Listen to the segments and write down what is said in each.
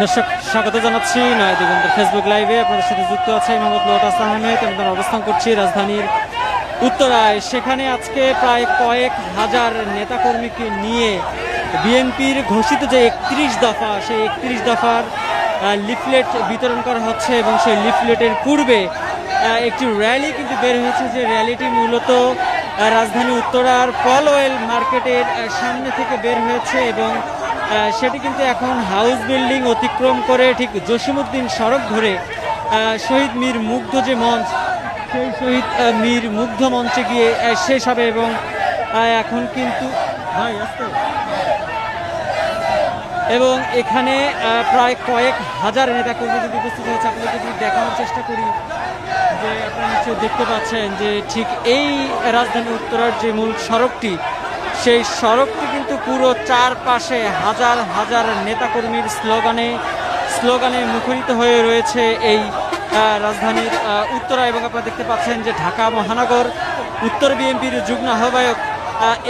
দর্শক, স্বাগত জানাচ্ছি নয় দিগন্তের ফেসবুক লাইভে আপনাদের সাথে যুক্ত আছে মোহাম্মদ লোটাস আহমেদ। এবং আমরা অবস্থান করছি রাজধানীর উত্তরায়। সেখানে আজকে প্রায় কয়েক হাজার নেতাকর্মীকে নিয়ে বিএনপির ঘোষিত যে একত্রিশ দফা, সেই একত্রিশ দফার লিফলেট বিতরণ করা হচ্ছে এবং সেই লিফলেটের পূর্বে একটি র্যালি কিন্তু বের হয়েছে। যে র্যালিটি মূলত রাজধানী উত্তরার পল অয়েল মার্কেটের সামনে থেকে বের হয়েছে এবং সেটি কিন্তু এখন হাউস বিল্ডিং অতিক্রম করে ঠিক জসিমুদ্দিন সড়ক ধরে শহীদ মীর মুগ্ধ যে মঞ্চ সেই শহীদ মীর মুগ্ধ মঞ্চে গিয়ে শেষ হবে এবং এখন কিন্তু ভাই আসতে এবং এখানে প্রায় কয়েক হাজার নেতাকর্মী যদি উপস্থিত হয়েছে আপনাদেরকে যদি দেখানোর চেষ্টা করি যে আপনারা নিশ্চয়ই দেখতে পাচ্ছেন যে ঠিক এই রাজধানী উত্তরার যে মূল সড়কটি সেই সড়কটি পুরো চারপাশে হাজার হাজার নেতাকর্মীর স্লোগানে স্লোগানে মুখরিত হয়ে রয়েছে এই রাজধানীর উত্তরা এবং আপনারা দেখতে পাচ্ছেন যে ঢাকা মহানগর, উত্তর বিএনপির যুগ্ম আহ্বায়ক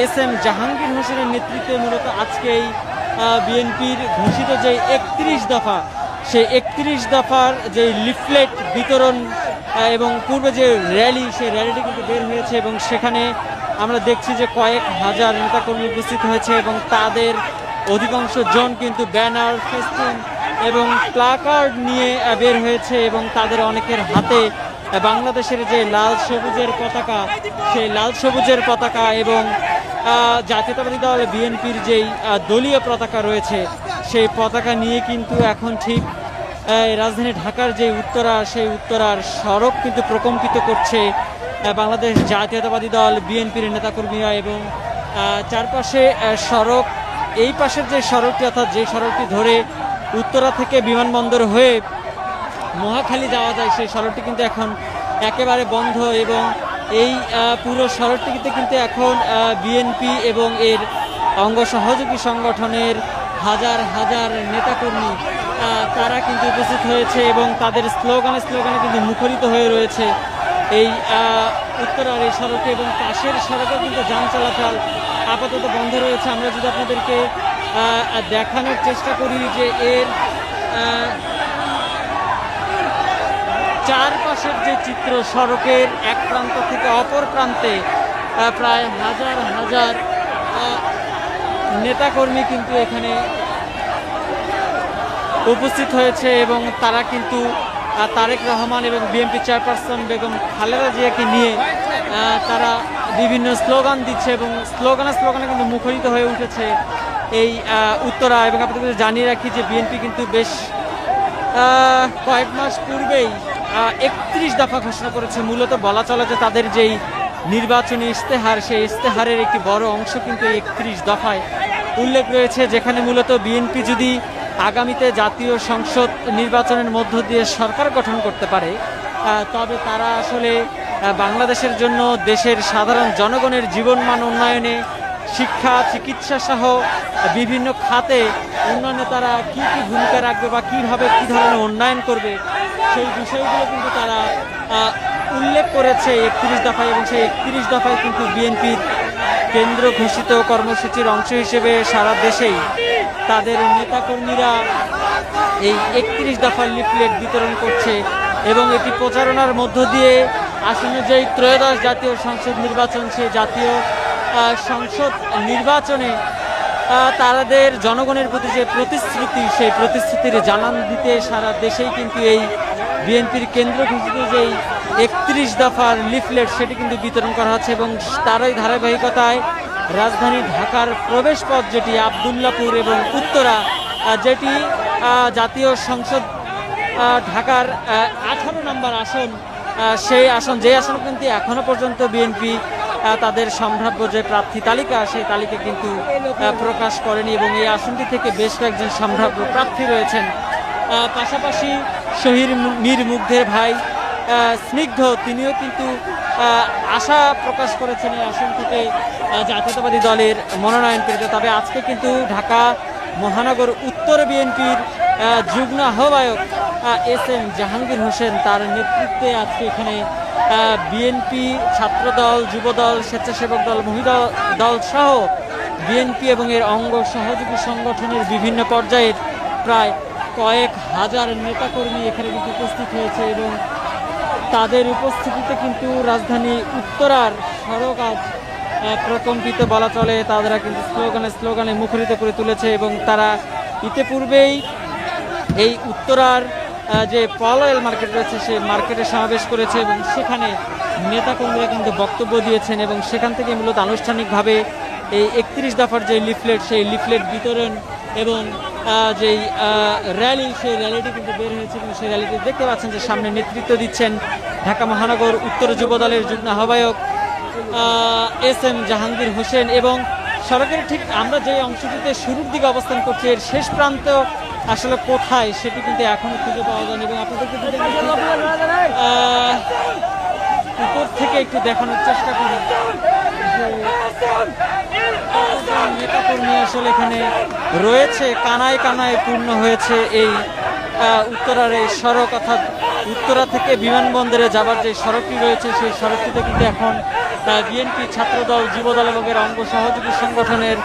এস এম জাহাঙ্গীর হোসেনের নেতৃত্বে মূলত আজকে এই বিএনপির ঘোষিত যে একত্রিশ দফা, সেই একত্রিশ দফার যে লিফলেট বিতরণ এবং পূর্বে যে র্যালি সেই র্যালিটি কিন্তু বের হয়েছে এবং সেখানে আমরা দেখছি যে কয়েক হাজার নেতাকর্মী উপস্থিত হয়েছে এবং তাদের অধিকাংশ জন কিন্তু ব্যানার ফেস্টুন এবং প্লাকার্ড নিয়ে বের হয়েছে এবং তাদের অনেকের হাতে বাংলাদেশের যে লাল সবুজের পতাকা, সেই লাল সবুজের পতাকা এবং জাতীয়তাবাদী দল বিএনপির যেই দলীয় পতাকা রয়েছে, সেই পতাকা নিয়ে কিন্তু এখন ঠিক রাজধানী ঢাকার যে উত্তরা, সেই উত্তরার সড়ক কিন্তু প্রকম্পিত করছে বাংলাদেশ জাতীয়তাবাদী দল, বিএনপির নেতাকর্মীরা এবং চারপাশে সড়ক, এই পাশের যে সড়কটি অর্থাৎ যে সড়কটি ধরে উত্তরা থেকে বিমানবন্দর হয়ে মহাখালী যাওয়া যায়, সেই সড়কটি কিন্তু এখন একেবারে বন্ধ এবং এই পুরো সড়কটিতে কিন্তু এখন বিএনপি এবং এর অঙ্গ সহযোগী সংগঠনের হাজার হাজার নেতাকর্মী তারা কিন্তু উপস্থিত হয়েছে এবং তাদের স্লোগানে স্লোগানে কিন্তু মুখরিত হয়ে রয়েছে এই উত্তরার এই সড়কে এবং পাশের সড়কে কিন্তু যান চলাচল আপাতত বন্ধ রয়েছে। আমরা যদি আপনাদেরকে দেখানোর চেষ্টা করি যে এর চারপাশের যে চিত্র সড়কের এক প্রান্ত থেকে অপর প্রান্তে প্রায় হাজার হাজার নেতাকর্মী কিন্তু এখানে উপস্থিত হয়েছে এবং তারা কিন্তু তারেক রহমান এবং বিএনপি চেয়ারপারসন বেগম খালেদা জিয়াকে নিয়ে তারা বিভিন্ন স্লোগান দিচ্ছে এবং স্লোগানে স্লোগানে কিন্তু মুখরিত হয়ে উঠেছে এই উত্তরা। এবং আপনাদের জানিয়ে রাখি যে বিএনপি কিন্তু বেশ কয়েক মাস পূর্বেই একত্রিশ দফা ঘোষণা করেছে। মূলত বলা চলে যে তাদের যেই নির্বাচনী ইস্তেহার সেই ইস্তেহারের একটি বড় অংশ কিন্তু একত্রিশ দফায় উল্লেখ রয়েছে, যেখানে মূলত বিএনপি যদি আগামীতে জাতীয় সংসদ নির্বাচনের মধ্য দিয়ে সরকার গঠন করতে পারে তবে তারা আসলে বাংলাদেশের জন্য দেশের সাধারণ জনগণের জীবনমান উন্নয়নে শিক্ষা, চিকিৎসা সহ বিভিন্ন খাতে উন্নয়নে তারা কি কি ভূমিকা রাখবে বা কীভাবে কি ধরনের উন্নয়ন করবে, সেই বিষয়গুলো কিন্তু তারা উল্লেখ করেছে একত্রিশ দফায় এবং সেই একত্রিশ দফায় কিন্তু বিএনপির কেন্দ্র ঘোষিত কর্মসূচির অংশ হিসেবে সারা দেশেই। তাদের নেতাকর্মীরা এই একত্রিশ দফার লিফলেট বিতরণ করছে এবং এটি প্রচারণার মধ্য দিয়ে আসন্ন যেই ত্রয়োদশ জাতীয় সংসদ নির্বাচন, সেই জাতীয় সংসদ নির্বাচনে তাদের জনগণের প্রতি যে প্রতিশ্রুতি, সেই প্রতিশ্রুতির জানান দিতে সারা দেশেই কিন্তু এই বিএনপির কেন্দ্র ঘোষিত যেই একত্রিশ দফার লিফলেট, সেটি কিন্তু বিতরণ করা হচ্ছে এবং তারই ধারাবাহিকতায় রাজধানী ঢাকার প্রবেশ পথ যেটি আবদুল্লাপুর এবং উত্তরা যেটি জাতীয় সংসদ ঢাকার আঠারো নম্বর আসন সেই আসন যে আসন কিন্তু এখনও পর্যন্ত বিএনপি তাদের সম্ভাব্য যে প্রার্থী তালিকা, সেই তালিকা কিন্তু প্রকাশ করেনি এবং এই আসনটি থেকে বেশ কয়েকজন সম্ভাব্য প্রার্থী রয়েছেন। পাশাপাশি শহীদ মীর মুগ্ধের ভাই স্নিগ্ধ, তিনিও কিন্তু আশা প্রকাশ করেছেন এই আসন থেকে জাতীয়তাবাদী দলের মনোনয়ন পেতে তবে আজকে কিন্তু ঢাকা মহানগর উত্তর বিএনপির যুগ্ম আহ্বায়ক এস এম জাহাঙ্গীর হোসেন তার নেতৃত্বে আজকে এখানে বিএনপি ছাত্রদল, যুবদল, স্বেচ্ছাসেবক দল, মহিলা দল সহ বিএনপি এবং এর অঙ্গ সহযোগী সংগঠনের বিভিন্ন পর্যায়ের প্রায় কয়েক হাজার নেতাকর্মী এখানে কিন্তু উপস্থিত হয়েছে এবং তাদের উপস্থিতিতে কিন্তু রাজধানী উত্তরার সড়ক আজ প্রকম্পিত বলা চলে। তারা কিন্তু স্লোগানে স্লোগানে মুখরিত করে তুলেছে এবং তারা ইতিপূর্বেই এই উত্তরার যে পলয়েল মার্কেট রয়েছে সেই মার্কেটে সমাবেশ করেছে এবং সেখানে নেতাকর্মীরা কিন্তু বক্তব্য দিয়েছেন এবং সেখান থেকে মূলত আনুষ্ঠানিকভাবে এই একত্রিশ দফার যে লিফলেট, সেই লিফলেট বিতরণ এবং যেই র্যালি সেই র্যালিটি কিন্তু বের হয়েছে এবং সেই র্যালিটি দেখতে পাচ্ছেন যে সামনে নেতৃত্ব দিচ্ছেন ঢাকা মহানগর উত্তর যুব দলের যুগ্ম আহ্বায়ক এস এম জাহাঙ্গীর হোসেন এবং সড়কের ঠিক আমরা যে অংশটিতে শুরুর দিকে অবস্থান করছি, এর শেষ প্রান্ত আসলে কোথায় সেটি কিন্তু এখনও খুঁজে পাওয়া যায়নি এবং আপনাদেরকে উপর থেকে একটু দেখানোর চেষ্টা করি নেতাকর্মী আসলে এখানে রয়েছে, কানায় কানায় পূর্ণ হয়েছে এই উত্তরার এই সড়ক অর্থাৎ উত্তরা থেকে বিমানবন্দরে যাবার যে সড়কটি রয়েছে, সেই সড়কটিতে কিন্তু এখন বিএনপি ছাত্রদল, যুবদল এবং এর অঙ্গ সহযোগী সংগঠনের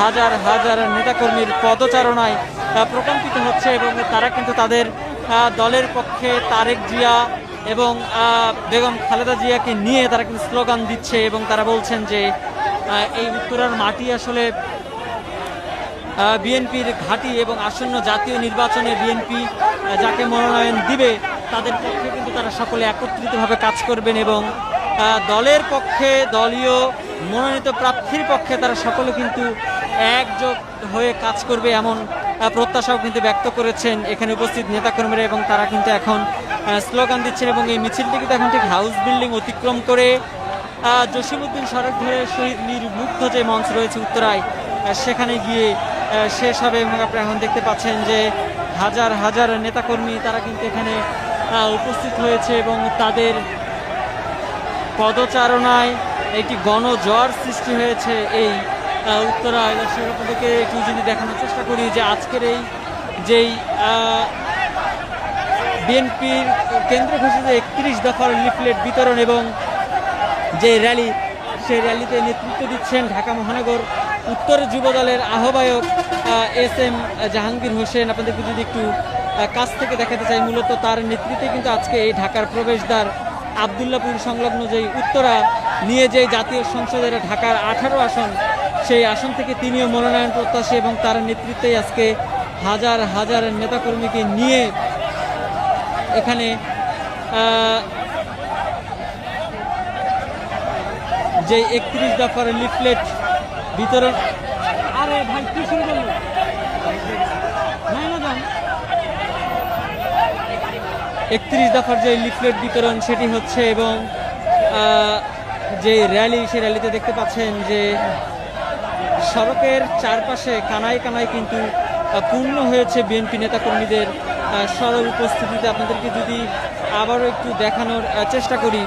হাজার হাজার নেতাকর্মীর পদচারণায় প্রকম্পিত হচ্ছে এবং তারা কিন্তু তাদের দলের পক্ষে তারেক জিয়া এবং বেগম খালেদা জিয়াকে নিয়ে তারা কিন্তু স্লোগান দিচ্ছে এবং তারা বলছেন যে এই উত্তরার মাটি আসলে বিএনপির ঘাঁটি এবং আসন্ন জাতীয় নির্বাচনে বিএনপি যাকে মনোনয়ন দিবে, তাদের পক্ষে কিন্তু তারা সকলে একত্রিতভাবে কাজ করবেন এবং দলের পক্ষে, দলীয় মনোনীত প্রার্থীর পক্ষে তারা সকলে কিন্তু একযোগ হয়ে কাজ করবে এমন প্রত্যাশাও কিন্তু ব্যক্ত করেছেন এখানে উপস্থিত নেতাকর্মীরা এবং তারা কিন্তু এখন স্লোগান দিচ্ছেন এবং এই মিছিলটি কিন্তু এখন ঠিক হাউস বিল্ডিং অতিক্রম করে আহ, জসিমউদ্দিন সড়ক ধরে শহীদ মীর মুগ্ধ যে মঞ্চ রয়েছে উত্তরায় সেখানে গিয়ে শেষ হবে এবং আপনারা এখন দেখতে পাচ্ছেন যে হাজার হাজার নেতাকর্মী তারা কিন্তু এখানে উপস্থিত হয়েছে এবং তাদের পদচারণায় একটি গণজ্বর সৃষ্টি হয়েছে এই উত্তরায়। দর্শক আপনাদেরকে একটু যদি দেখানোর চেষ্টা করি যে আজকের এই যেই বিএনপির কেন্দ্র ঘোষিত একত্রিশ দফার লিফলেট বিতরণ এবং যে র্যালি, সেই র্যালিতে নেতৃত্ব দিচ্ছেন ঢাকা মহানগর উত্তর যুব দলের আহ্বায়ক এস এম জাহাঙ্গীর হোসেন। আপনাদেরকে যদি একটু কাছ থেকে দেখাতে চাই, মূলত তার নেতৃত্বে কিন্তু আজকে এই ঢাকার প্রবেশদ্বার আবদুল্লাপুর সংলগ্ন যেই উত্তরা নিয়ে যে জাতীয় সংসদের ঢাকার আঠারো আসন, সেই আসন থেকে তিনিও মনোনয়ন প্রত্যাশী এবং তার নেতৃত্বেই আজকে হাজার হাজার নেতাকর্মীকে নিয়ে এখানে যে একত্রিশ দফার লিফলেট বিতরণ। আরে ভাই, কি শুরু করল? একত্রিশ দফার যে লিফলেট বিতরণ, সেটি হচ্ছে এবং যে র্যালি সেই র্যালিতে দেখতে পাচ্ছেন যে সড়কের চারপাশে কানায় কানায় কিন্তু পূর্ণ হয়েছে বিএনপি নেতাকর্মীদের সরব উপস্থিতিতে আপনাদেরকে যদি আবারও একটু দেখানোর চেষ্টা করি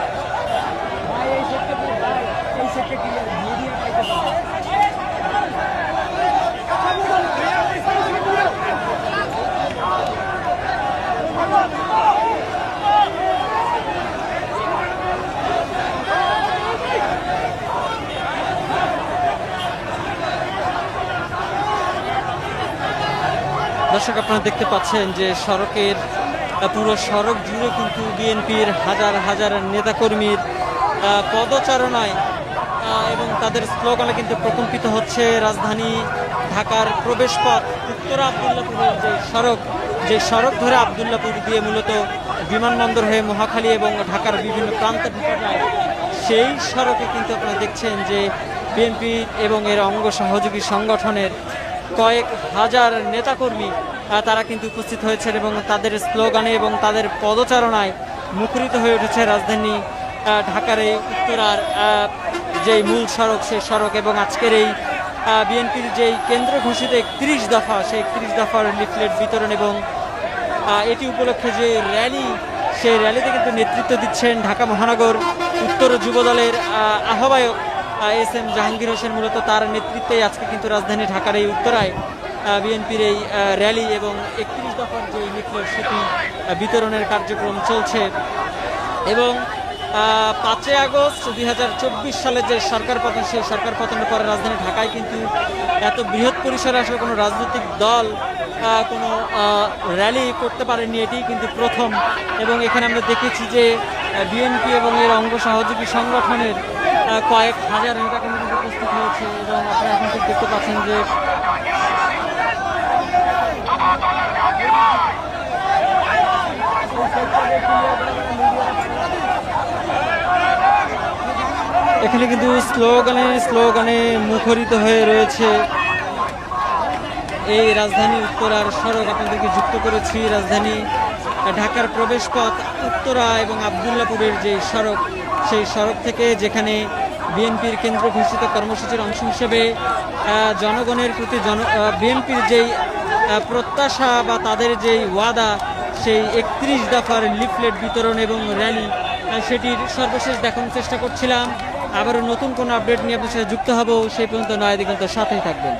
দর্শক, আপনারা দেখতে পাচ্ছেন যে সড়কের পুরো সড়ক জুড়ে কিন্তু বিএনপির হাজার হাজার নেতাকর্মীর পদচারণায় এবং তাদের স্লোগানে কিন্তু প্রকম্পিত হচ্ছে রাজধানী ঢাকার প্রবেশপথ, উত্তর আবদুল্লাপুরের যে সড়ক যে সড়ক ধরে আবদুল্লাপুর দিয়ে মূলত বিমানবন্দর হয়ে মহাখালী এবং ঢাকার বিভিন্ন প্রান্তে ঢোকা যায়, সেই সড়কে কিন্তু আপনারা দেখছেন যে বিএনপি এবং এর অঙ্গ সহযোগী সংগঠনের কয়েক হাজার নেতাকর্মী তারা কিন্তু উপস্থিত হয়েছেন এবং তাদের স্লোগানে এবং তাদের পদচারণায় মুখরিত হয়ে উঠেছে রাজধানী ঢাকার এই উত্তরার যেই মূল সড়ক, সেই সড়ক এবং আজকের এই বিএনপির যেই কেন্দ্র ঘোষিত একত্রিশ দফা, সেই একত্রিশ দফার লিফলেট বিতরণ এবং এটি উপলক্ষে যে র্যালি, সেই র্যালিতে কিন্তু নেতৃত্ব দিচ্ছেন ঢাকা মহানগর উত্তর যুবদলের আহ্বায়ক এস এম জাহাঙ্গীর হোসেন মূলত তার নেতৃত্বেই আজকে কিন্তু রাজধানী ঢাকার এই উত্তরায় বিএনপির এই র্যালি এবং একত্রিশ দফার যে লিফলেট সেটি বিতরণের কার্যক্রম চলছে এবং পাঁচই আগস্ট দুই হাজার চব্বিশ সালে যে সরকার পতন, সেই সরকার পতনের পরে রাজধানী ঢাকায় কিন্তু এত বৃহৎ পরিসরে আসলে কোনো রাজনৈতিক দল কোনো র্যালি করতে পারেনি এটি কিন্তু প্রথম এবং এখানে আমরা দেখেছি যে বিএনপি এবং এর অঙ্গ সহযোগী সংগঠনের কয়েক হাজার নেতা কিন্তু উপস্থিত হয়েছে এবং আপনারা এখন ঠিক দেখতে পাচ্ছেন যে এখানে কিন্তু স্লোগানে স্লোগানে মুখরিত হয়ে রয়েছে এই রাজধানী উত্তরার সড়ক। আপনাদেরকে যুক্ত করেছি রাজধানী ঢাকার প্রবেশপথ উত্তরা এবং আবদুল্লাপুরের যে সড়ক। সেই সড়ক থেকে যেখানে বিএনপির কেন্দ্র ঘোষিত কর্মসূচির অংশ হিসেবে জনগণের প্রতি জন বিএনপির যেই প্রত্যাশা বা তাদের যেই ওয়াদা, সেই একত্রিশ দফার লিফলেট বিতরণ এবং র্যালি সেটির সর্বশেষ দেখানোর চেষ্টা করছিলাম। আবারও নতুন কোনো আপডেট নিয়ে আপনার সাথে যুক্ত হব, সেই পর্যন্ত নয় দিগন্ত সাথেই থাকবেন।